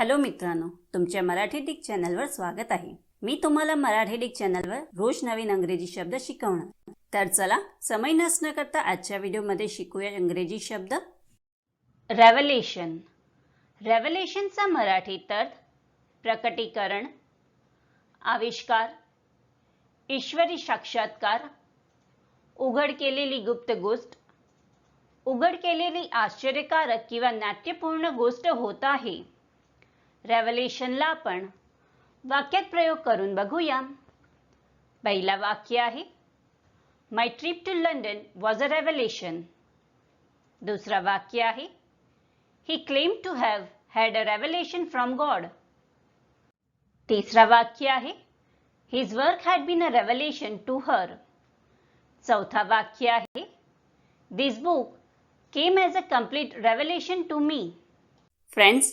Hello मित्रांनो तुमच्या Marathi Dick चॅनलवर स्वागत आहे. मी तुम्हाला मराठी डिक चॅनलवर रोज नवीन अंग्रेजी शब्द शिकवणार. तर चला समय नसणं करता आजच्या व्हिडिओमध्ये शिकूया इंग्रजी शब्द. रेव्हलेशन रेव्हलेशनचा मराठीत अर्थ प्रकटीकरण आविष्कार ईश्वरी साक्षात्कार उघड केलेली गुप्त गोष्ट उघड केलेली आश्चर्यकारक किंवा नाट्यपूर्ण गोष्ट होत आहे. रेव्हलेशनला आपण वाक्यात प्रयोग करून बघूया. पहिला वाक्य आहे my trip to London was a revelation दुसरा वाक्य आहे he claim to have had a revelation from God तिसरा वाक्य आहे his work had been a revelation to her चौथा वाक्य आहे this book came as a complete revelation to me friends